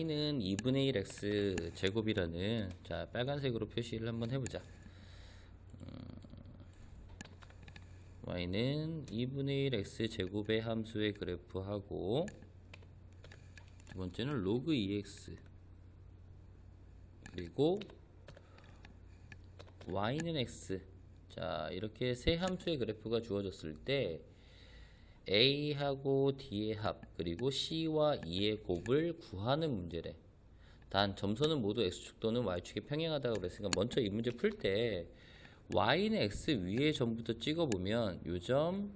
y는 2분의 1 x 제곱이라는 자 빨간색으로 표시를 한번 해보자. 음, y는 2분의 1 x 제곱의 함수의 그래프하고 두 번째는 로그 2x 그리고 y는 x 자 이렇게 세 함수의 그래프가 주어졌을 때 a하고 d의 합 그리고 c와 2의 곱을 구하는 문제래 단 점선은 모두 x축 또는 y축에 평행하다고 그랬으니까 먼저 이 문제 풀 때 y는 x 위에 점부터 찍어보면 요점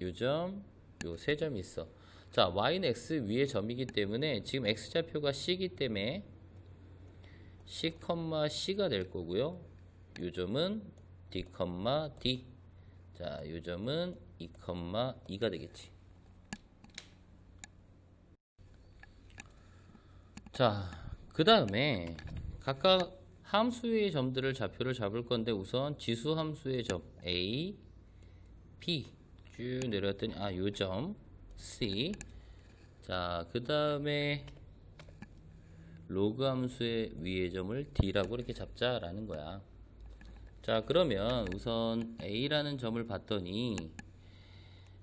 요점 요 세 점이 있어 자 y는 x 위에 점이기 때문에 지금 x좌표가 c이기 때문에 c, c가 될 거고요. 요 점은 d, d. 자, 요 점은 2, 2가 되겠지. 자, 그 다음에 각각 함수의 점들을 좌표를 잡을 건데 우선 지수 함수의 점 A, B 쭉 내려왔더니 아, 요 점 C. 자, 그 다음에 로그 함수의 위의 점을 d라고 이렇게 잡자라는 거야. 자, 그러면 우선 a라는 점을 봤더니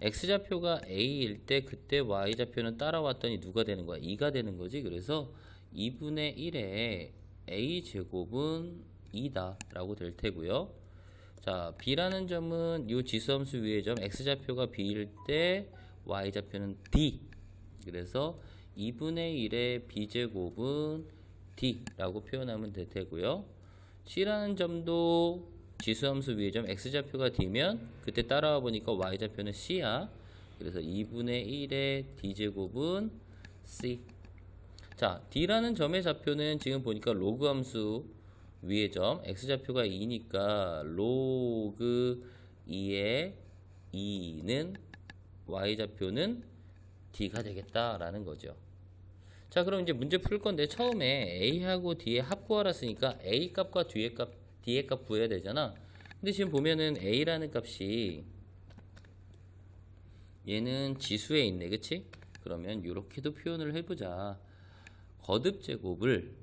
x좌표가 a일 때 그때 y좌표는 따라왔더니 누가 되는 거야? 2가 되는 거지. 그래서 2분의 1의 a 제곱은 2다 라고 될 테고요. 자, b라는 점은 이 지수함수 위의 점 x좌표가 b일 때 y좌표는 d. 그래서 2분의 1의 b제곱은 d라고 표현하면 될 테고요. c라는 점도 지수함수 위의 점 x좌표가 d면 그때 따라와 보니까 y좌표는 c야. 그래서 2분의 1의 d제곱은 c. 자, d라는 점의 좌표는 지금 보니까 로그 함수 위의 점 x좌표가 2니까 로그 2의 2는 y좌표는 d가 되겠다라는 거죠. 자, 그럼 이제 문제 풀 건데 처음에 a하고 d의 합 구하라 쓰니까 a 값과 뒤의 값, d의 값 구해야 되잖아. 근데 지금 보면은 a라는 값이 얘는 지수에 있네, 그치? 그러면 이렇게도 표현을 해보자. 거듭 제곱을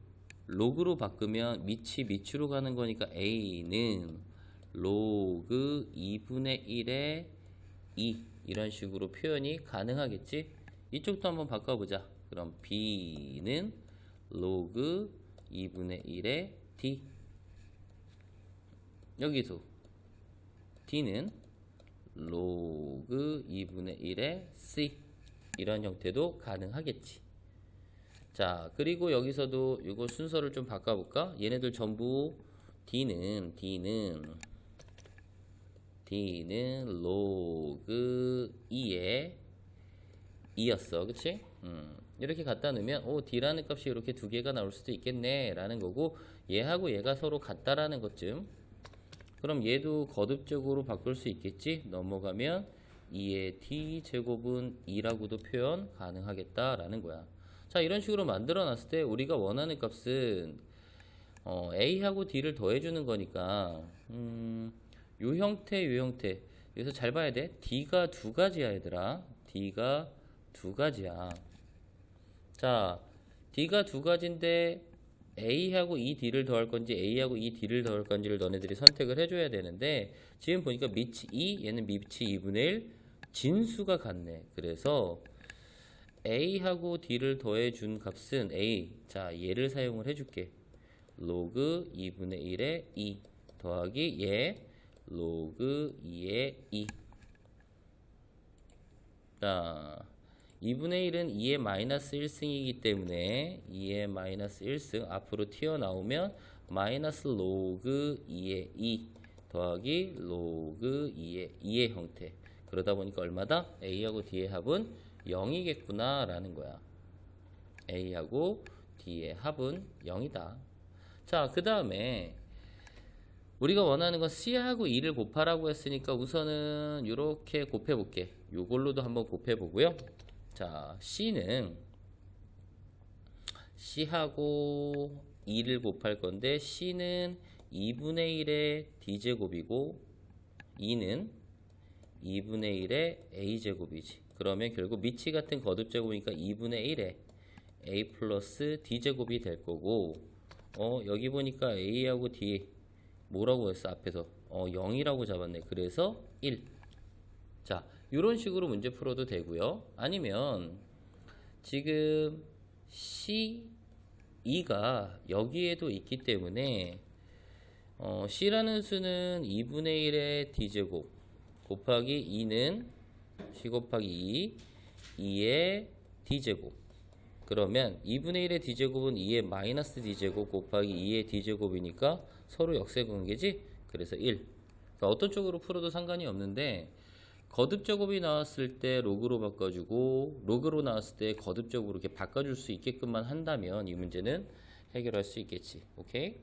로그로 바꾸면 밑이 밑으로 가는 거니까 a는 로그 2분의 1의 2 이런 식으로 표현이 가능하겠지? 이쪽도 한번 바꿔보자. 그럼 b는 로그 2분의 1의 d 여기도 d는 로그 2분의 1의 c 이런 형태도 가능하겠지. 자, 그리고 여기서도 이거 순서를 좀 바꿔볼까? 얘네들 전부 d는 d는 d는 로그 2의 2였어. 그치? 음, 이렇게 갖다 놓으면 오 d라는 값이 이렇게 두 개가 나올 수도 있겠네 라는 거고 얘하고 얘가 서로 같다라는 것쯤 그럼 얘도 거듭적으로 바꿀 수 있겠지? 넘어가면 2의 d 제곱은 2라고도 표현 가능하겠다라는 거야. 자 이런 식으로 만들어 놨을 때 우리가 원하는 값은 어, a하고 d를 더해주는 거니까 음, 요 형태 요 형태 여기서 잘 봐야 돼 d가 두 가지야 얘들아 d가 두 가지야 자 d가 두 가지인데 a하고 이 d를 더할 건지 a하고 이 d를 더할 건지를 너네들이 선택을 해줘야 되는데 지금 보니까 밑이 2 얘는 밑이 2분의 1 진수가 같네. 그래서 a하고 d를 더해 준 값은 a 자 얘를 사용을 해줄게. 로그 2분의 1에 2 더하기 얘 로그 2의 2 자, 2분의 1은 2의 마이너스 1승이기 때문에 2의 마이너스 1승 앞으로 튀어나오면 마이너스 로그 2의 2 더하기 로그 2의 2의 형태 그러다 보니까 얼마다? A하고 D의 합은 0이겠구나 라는 거야 A하고 D의 합은 0이다 자그 다음에 우리가 원하는 건 C하고 2를 곱하라고 했으니까 우선은 이렇게 곱해 볼게. 요걸로도 한번 곱해 보고요. 자, C는 C하고 2를 곱할 건데 C는 2분의 1의 D제곱이고 2는 2분의 1의 A제곱이지. 그러면 결국 미치 같은 거듭제곱이니까 2분의 1의 a 플러스 d제곱이 될 거고 어 여기 보니까 a하고 d 뭐라고 했어 앞에서? 어 0이라고 잡았네. 그래서 1 자, 이런 식으로 문제 풀어도 되고요. 아니면 지금 C, E가 여기에도 있기 때문에 어, C라는 수는 2분의 1의 D제곱 곱하기 2는 C 곱하기 2, 2의 D제곱 그러면 2분의 1의 D제곱은 2의 마이너스 D제곱 곱하기 2의 D제곱이니까 서로 역세관계지? 그래서 1 그러니까 어떤 쪽으로 풀어도 상관이 없는데 거듭 제곱이 나왔을 때 로그로 바꿔주고 로그로 나왔을 때 거듭 제곱으로 이렇게 바꿔줄 수 있게끔만 한다면 이 문제는 해결할 수 있겠지. 오케이?